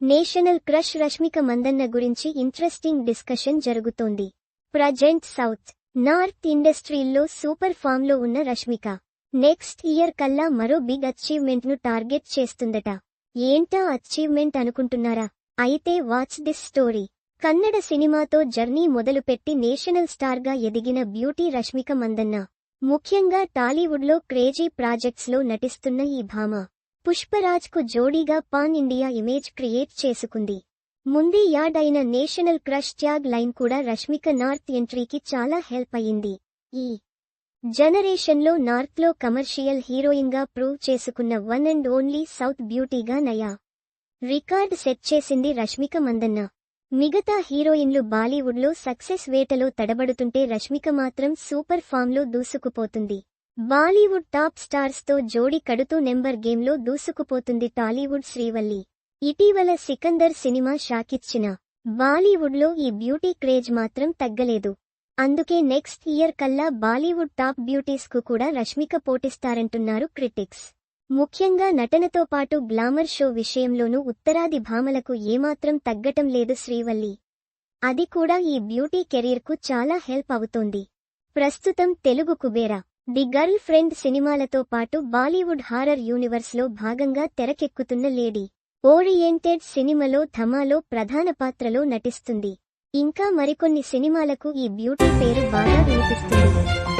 National crush Rashmika Mandanna గురించి interesting discussion జరుగుతోంది. Present south north ఇండస్ట్రీల్లో సూపర్ ఫామ్లో ఉన్న రష్మిక. నెక్స్ట్ ఇయర్ కల్లా మరో బిగ్ అచీవ్మెంట్ను టార్గెట్ చేస్తుందట. ఏంటా అచీవ్మెంట్ అనుకుంటున్నారా? అయితే వాచ్ దిస్ స్టోరీ కన్నడ సినిమాతో జర్నీ మొదలుపెట్టి నేషనల్ స్టార్గా ఎదిగిన బ్యూటీ రష్మిక మందన్న. ముఖ్యంగా టాలీవుడ్లో క్రేజీ ప్రాజెక్ట్స్లో నటిస్తున్న ఈ భామ. పుష్పరాజ్కు జోడీగా పాన్ ఇండియా ఇమేజ్ క్రియేట్ చేసుకుంది. ముందే యాడ్ అయిన నేషనల్ క్రష్ ట్యాగ్ లైన్ కూడా రష్మిక నార్త్ ఎంట్రీకి చాలా హెల్ప్ అయింది ఈ జనరేషన్లో నార్త్లో కమర్షియల్ హీరోయిన్గా ప్రూవ్ చేసుకున్న వన్ అండ్ ఓన్లీ సౌత్ బ్యూటీగా నయా. రికార్డ్ సెట్ చేసింది రష్మిక మందన్న. మిగతా హీరోయిన్లు బాలీవుడ్లో సక్సెస్ వేటలో తడబడుతుంటే రష్మిక మాత్రం సూపర్ ఫామ్లో దూసుకుపోతుంది. బాలీవుడ్ టాప్ స్టార్స్తో జోడి కడుతూ నెంబర్ గేమ్లో దూసుకుపోతుంది టాలీవుడ్ శ్రీవల్లి. ఇటీవల సికందర్ సినిమా షాకిచ్చిన బాలీవుడ్లో ఈ బ్యూటీ క్రేజ్ మాత్రం తగ్గలేదు. అందుకే నెక్స్ట్ ఇయర్ కల్లా బాలీవుడ్ టాప్ బ్యూటీస్కు కూడా రష్మిక పోటిస్తారంటున్నారు క్రిటిక్స్. ముఖ్యంగా నటనతో పాటు గ్లామర్ షో విషయంలోనూ ఉత్తరాది భామలకు ఏమాత్రం తగ్గటం లేదు శ్రీవల్లి. అది కూడా ఈ బ్యూటీ కెరీర్కు చాలా హెల్ప్ అవుతోంది. ప్రస్తుతం Telugu Kubera. The girl friend సినిమాలతో పాటు బాలీవుడ్ హారర్ యూనివర్స్లో భాగంగా తెరకెక్కుతున్న లేడీ. ఓరియంటెడ్ సినిమాలో ధమాలో ప్రధాన పాత్రలో నటిస్తుంది. ఇంకా మరికొన్ని సినిమాలకు ఈ బ్యూటీ పేరు బాగా వినిపిస్తుంది.